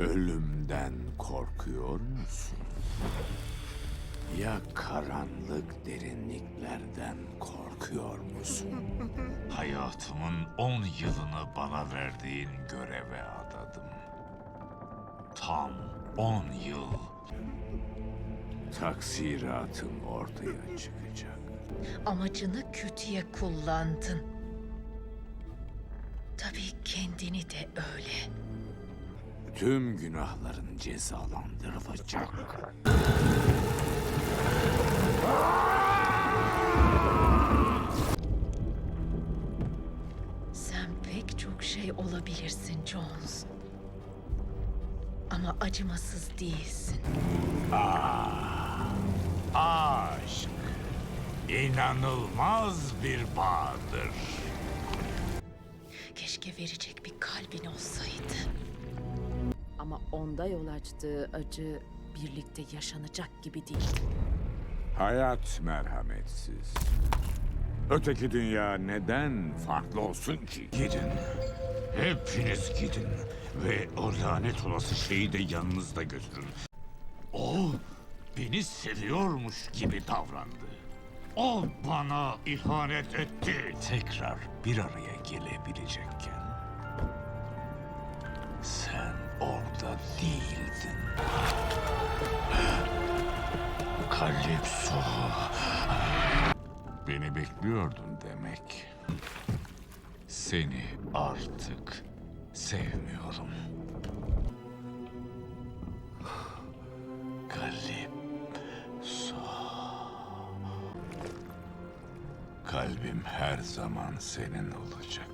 Ölümden korkuyor musun? Ya karanlık derinliklerden korkuyor musun? Hayatımın on yılını bana verdiğin göreve adadım. Tam on yıl. Taksiratım ortaya çıkacak. Amacını kötüye kullandın. Tabii kendini de öyle. Tüm günahların cezalandırılacak. Sen pek çok şey olabilirsin Jones. Ama acımasız değilsin. Aşk. İnanılmaz bir bağdır. Keşke verecek bir kalbin olsaydı. Ama onda yol açtığı acı birlikte yaşanacak gibi değil. Hayat merhametsiz. Öteki dünya neden farklı olsun ki? Gidin. Hepiniz gidin. Ve o lanet olası şeyi de yanınızda götürün. O beni seviyormuş gibi davrandı. O bana ihanet etti. Tekrar bir araya gelebilecekken. Kalipso. Beni bekliyordun demek. Seni artık sevmiyorum. Kalipso. Kalbim her zaman senin olacak.